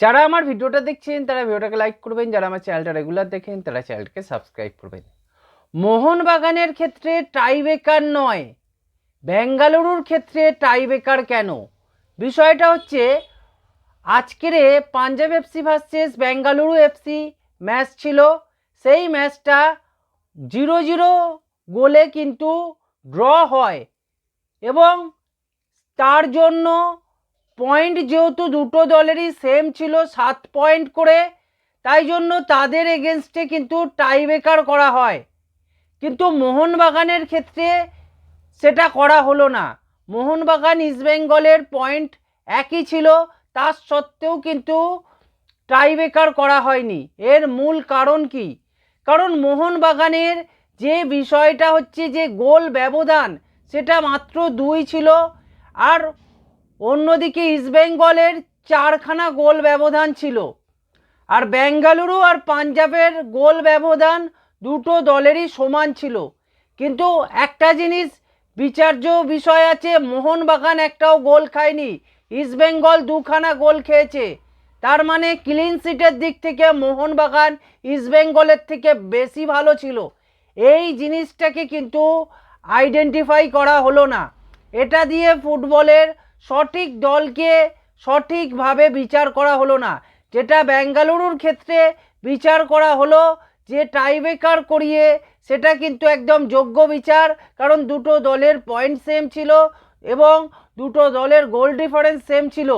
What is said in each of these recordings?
যারা আমার ভিডিওটা দেখছেন, তারা ভিডিওটাকে লাইক করবেন। যারা আমার চ্যানেলটা রেগুলার দেখেন, তারা চ্যানেলটাকে সাবস্ক্রাইব করবেন। মোহনবাগানের ক্ষেত্রে টাইবেকার নয়। বেঙ্গালুরুর ক্ষেত্রে টাইবেকার কেন? বিষয়টা হচ্ছে, আজকের Punjab FC versus Bengaluru FC match ছিল। সেই ম্যাচটা জিরো জিরো গোলে কিন্তু ড্র হয়। এবং তার জন্য পয়েন্ট যেহেতু দুটো দলেরই সেম ছিল, সাত পয়েন্ট করে, তাই জন্য তাদের এগেনস্টে কিন্তু টাইব্রেকার করা হয়। কিন্তু মোহনবাগানের ক্ষেত্রে সেটা করা হলো না। মোহনবাগান ইস্টবেঙ্গলের পয়েন্ট একই ছিল, তা সত্ত্বেও কিন্তু টাইব্রেকার করা হয়নি। এর মূল কারণ কি? কারণ মোহনবাগানের যে বিষয়টা হচ্ছে যে গোল ব্যবধান, সেটা মাত্র দুই ছিল, আর অন্যদিকে ইস্টবেঙ্গলের চারখানা গোল ব্যবধান ছিল। আর বেঙ্গালুরু আর পাঞ্জাবের গোল ব্যবধান দুটো দলেরই সমান ছিল। কিন্তু একটা জিনিস বিচার্য বিষয় আছে, মোহনবাগান একটাও গোল খায়নি। ইস্টবেঙ্গল দুখানা গোল খেয়েছে। তার মানে ক্লিন সিটের দিক থেকে মোহনবাগান ইস্টবেঙ্গলের থেকে বেশি ভালো ছিল। এই জিনিসটাকে কিন্তু আইডেন্টিফাই করা হলো না। এটা দিয়ে ফুটবলের সঠিক দলকে সঠিকভাবে বিচার করা হলো না। যেটা বেঙ্গালুরুর ক্ষেত্রে বিচার করা হলো, যে টাইব্রেকার করিয়ে সেটা কিন্তু একদম যোগ্য বিচার, কারণ দুটো দলের পয়েন্ট সেম ছিল এবং দুটো দলের গোল ডিফারেন্স সেম ছিল।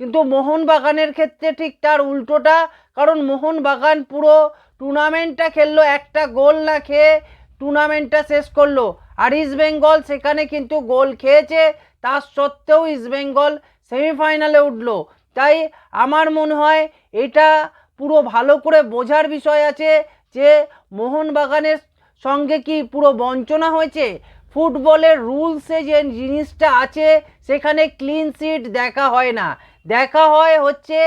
কিন্তু মোহনবাগানের ক্ষেত্রে ঠিক তার উল্টোটা, কারণ মোহনবাগান পুরো টুর্নামেন্টটা খেললো, একটা গোল না খেয়ে টুর্নামেন্টটা শেষ করল। আর ইস্টবেঙ্গল সেখানে কিন্তু গোল খেয়েছে, তা সত্ত্বেও ইস্টবেঙ্গল সেমিফাইনালে উঠল। তাই আমার মনে হয় এটা পুরো ভালো করে বোঝার বিষয় আছে যে মোহনবাগানের সঙ্গে কি পুরো বঞ্চনা হয়েছে। ফুটবলের রুলসে যে জিনিসটা আছে, সেখানে ক্লিন সিট দেখা হয় না। দেখা হয় হচ্ছে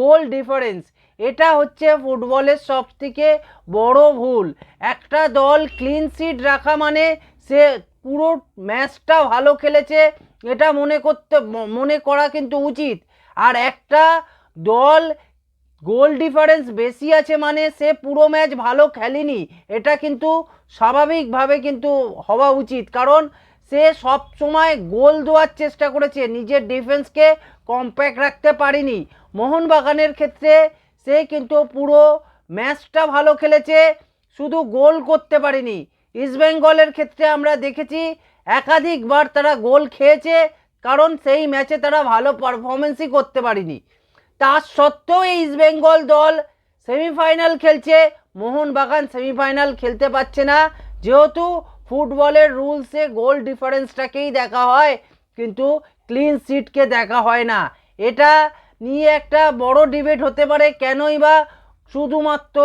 গোল ডিফারেন্স এটা হচ্ছে ফুটবলের সবথেকে বড় ভুল। একটা দল ক্লিন সিট রাখা মানে সে পুরো ম্যাচটা ভালো খেলেছে, এটা মনে করতে, মনে করা কিন্তু উচিত। আর একটা দল গোল ডিফারেন্স বেশি আছে মানে সে পুরো ম্যাচ ভালো খেলেনি, এটা কিন্তু স্বাভাবিকভাবে কিন্তু হওয়া উচিত। কারণ সে সব সময় গোল দেওয়ার চেষ্টা করেছে, নিজের ডিফেন্সকে কম্প্যাক্ট রাখতে পারেনি। মোহনবাগানের ক্ষেত্রে সে কিন্তু পুরো ম্যাচটা ভালো খেলেছে, শুধু গোল করতে পারেনি। ইস্টবেঙ্গলের ক্ষেত্রে আমরা দেখেছি একাধিকবার তারা গোল খেয়েছে, কারণ সেই ম্যাচে তারা ভালো পারফরমেন্সই করতে পারেনি। তা সত্ত্বেও এই ইস্টবেঙ্গল দল সেমিফাইনাল খেলছে, মোহনবাগান সেমিফাইনাল খেলতে পারছে না। যেহেতু ফুটবলের রুলসে গোল ডিফারেন্সটাকেই দেখা হয়, কিন্তু ক্লিন সিটকে দেখা হয় না। এটা নিয়ে একটা বড় ডিবেট হতে পারে, কেনই বা শুধুমাত্র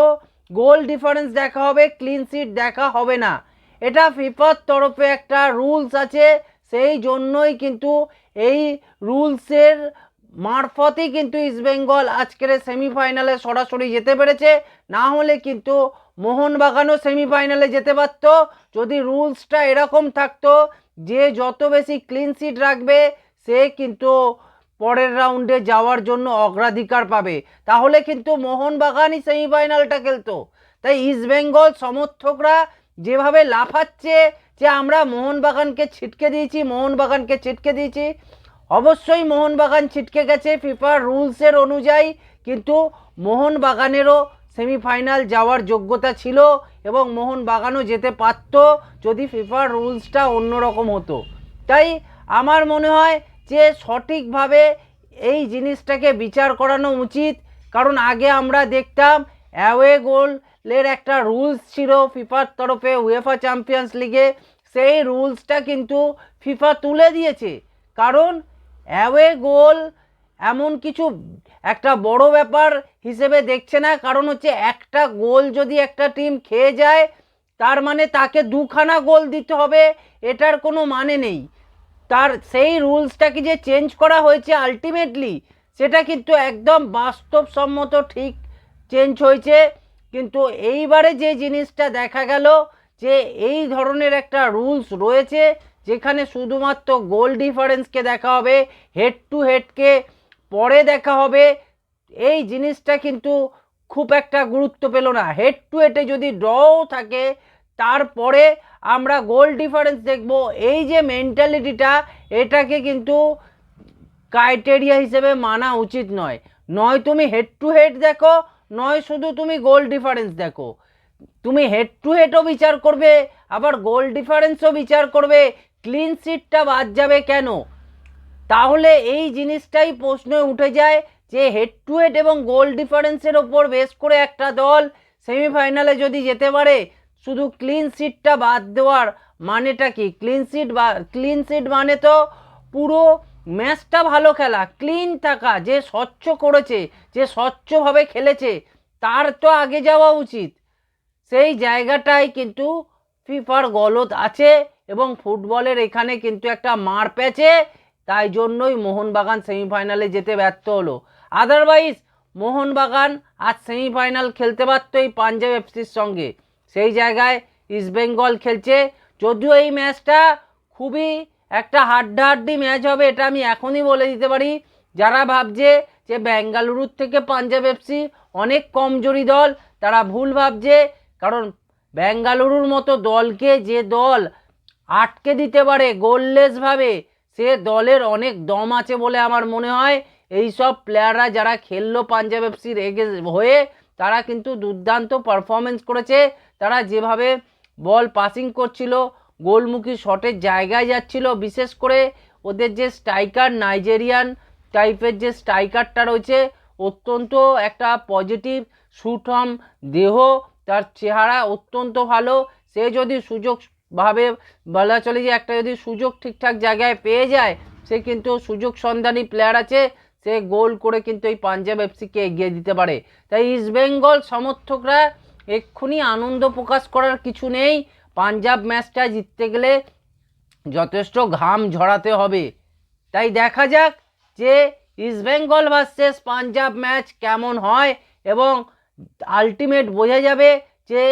গোল ডিফারেন্স দেখা হবে ক্লিন সিট দেখা হবে না। এটা ফিফার তরফে একটা রুলস আছে, সেই জন্যই কিন্তু এই রুলসের মারফতেই কিন্তু ইস্টবেঙ্গল আজকের সেমিফাইনালে সরাসরি যেতে পেরেছে। না হলে কিন্তু মোহনবাগানও সেমিফাইনালে যেতে পারতো। যদি রুলসটা এরকম থাকতো, যে যত বেশি ক্লিন সিট রাখবে, সে কিন্তু পরের রাউন্ডে যাওয়ার জন্য অগ্রাধিকার পাবে। তাহলে কিন্তু মোহনবাগানই সেমিফাইনালটা খেলতো। তাই ইস্টবেঙ্গল সমর্থকরা যেভাবে লাফাচ্ছে যে আমরা মোহনবাগানকে ছিটকে দিয়েছি, মোহনবাগানকে ছিটকে দিয়েছি। অবশ্যই মোহনবাগান ছিটকে গেছে ফিফার রুলসের অনুযায়ী, কিন্তু মোহনবাগানেরও সেমিফাইনাল যাওয়ার যোগ্যতা ছিল এবং মোহনবাগানও যেতে পারত যদি ফিফার রুলসটা অন্যরকম হতো। তাই আমার মনে হয় যে সঠিকভাবে এই জিনিসটাকে বিচার করানো উচিত। কারণ আগে আমরা দেখতাম অ্যাওয়ে গোলের একটা রুলস ছিল ফিফার তরফে উয়েফা চ্যাম্পিয়ন্স লিগে। সেই রুলসটা কিন্তু ফিফা তুলে দিয়েছে। কারণ অ্যাওয়ে গোল এমন কিছু একটা বড় ব্যাপার হিসেবে দেখছে না। কারণ হচ্ছে একটা গোল যদি একটা টিম খেয়ে যায়, তার মানে তাকে দুখানা গোল দিতে হবে, এটার কোনো মানে নেই। তার সেই রুলসটাকে যে চেঞ্জ করা হয়েছে আলটিমেটলি? সেটা কিন্তু একদম বাস্তবসম্মত ঠিক চেঞ্জ হয়েছে। কিন্তু এইবারে যে জিনিসটা দেখা গেল যে এই ধরনের একটা রুলস রয়েছে যেখানে শুধুমাত্র গোল ডিফারেন্সকে দেখা হবে, হেড টু হেডকে পরে দেখা হবে, এই জিনিসটা কিন্তু খুব একটা গুরুত্ব পেল না। হেড টু হেডে যদি ড্রও থাকে তারপরে আমরা গোল ডিফারেন্স দেখব। এই যে মেন্টালিটিটা এটাকে কিন্তু ক্রাইটেরিয়া হিসেবে মানা উচিত নয়। নয় তুমি হেড টু হেড দেখো, নয় শুধু তুমি গোল ডিফারেন্স দেখো। তুমি হেড টু হেডও বিচার করবে, আবার গোল ডিফারেন্সও বিচার করবে। ক্লিন সিটটা বাদ যাবে কেন? তাহলে এই জিনিসটাই প্রশ্ন উঠে যায় যে হেড টু হেড এবং গোল ডিফারেন্সের ওপর বেস করে একটা দল সেমিফাইনালে যদি যেতে পারে শুধু ক্লিন সিটটা বাদ দেওয়ার মানেটা কি? ক্লিন সিট বা ক্লিন সিট মানে তো পুরো ম্যাচটা ভালো খেলা ক্লিন থাকা, যে স্বচ্ছ করেছে, যে স্বচ্ছভাবে খেলেছে, তার তো আগে যাওয়া উচিত। সেই জায়গাটাই কিন্তু ফিফার গলত আছে এবং ফুটবলের এখানে কিন্তু একটা মার প্যাচে তাই জন্যই মোহনবাগান সেমিফাইনালে যেতে ব্যর্থ হলো। আদারওয়াইজ মোহনবাগান আজ সেমিফাইনাল খেলতে পারতো এই পাঞ্জাব এফসির সঙ্গে। সেই জায়গায় ইস্টবেঙ্গল খেলছে। যদিও এই ম্যাচটা খুবই একটা হাড্ডাহাড্ডি ম্যাচ হবে, এটা আমি এখনই বলে দিতে পারি। যারা ভাবছে যে বেঙ্গালুরুর থেকে পাঞ্জাব এফসি অনেক কমজোরি দল, তারা ভুল ভাবছে। কারণ বেঙ্গালুরুর মতো দলকে যে দল আটকে দিতে পারে গোললেসভাবে, সে দলের অনেক দম আছে বলে আমার মনে হয়। এই সব প্লেয়াররা যারা খেললো পাঞ্জাব এফসির এগে হয়ে তারা কিন্তু দুর্দান্ত পারফরমেন্স করেছে। তারা যেভাবে বল পাসিং করছিল, গোলমুখী শটের জায়গায় যাচ্ছিল। বিশেষ করে ওদের যে স্ট্রাইকার নাইজেরিয়ান টাইপের যে স্ট্রাইকারটা রয়েছে, অত্যন্ত একটা পজিটিভ সুঠম দেহ, তার চেহারা অত্যন্ত ভালো। সে যদি সুযোগ ভাবে বলা চলে যে একটা যদি সুযোগ ঠিকঠাক জায়গায় পেয়ে যায়, সে কিন্তু সুযোগ সন্ধানী প্লেয়ার আছে। সে গোল করে কিন্তু এই পাঞ্জাব এফসিকে এগিয়ে দিতে পারে। তাই ইস্টবেঙ্গল সমর্থকরা এক্ষুনি আনন্দ প্রকাশ করার কিছু নেই। পাঞ্জাব ম্যাচটা জিততে গেলে যথেষ্ট ঘাম ঝরাতে হবে। তাই দেখা যাক যে ইস্টবেঙ্গল ভার্সেস পাঞ্জাব ম্যাচ কেমন হয় এবং আলটিমেট বোঝা যাবে যে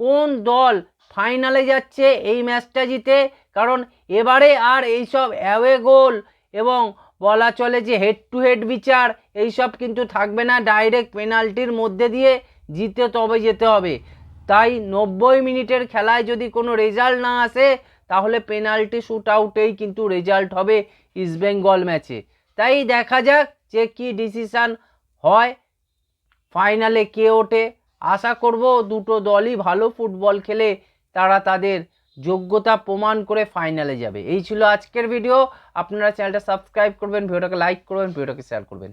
কোন দল ফাইনালে যাচ্ছে এই ম্যাচটা জিতে। কারণ এবারে আর এইসব অ্যাওয়ে গোল এবং বলা চলে যে হেড টু হেড বিচার, এইসব কিন্তু থাকবে না ডাইরেক্ট পেনাল্টির মধ্যে দিয়ে জিতে তবে যেতে হবে। তাই নব্বই মিনিটের খেলায় যদি কোনো রেজাল্ট না আসে, তাহলে পেনাল্টি শ্যুট আউটেই কিন্তু রেজাল্ট হবে ইস্টবেঙ্গল ম্যাচে তাই দেখা যাক যে কি ডিসিশান হয় ফাইনালে কে ওঠে। আশা করব দুটো দলই ভালো ফুটবল খেলে, তারা তাদের যোগ্যতা প্রমাণ করে ফাইনালে যাবে। এই ছিল আজকের ভিডিও আপনারা চ্যানেলটা সাবস্ক্রাইব করবেন ভিডিওটাকে লাইক করবেন ভিডিওটাকে শেয়ার করবেন।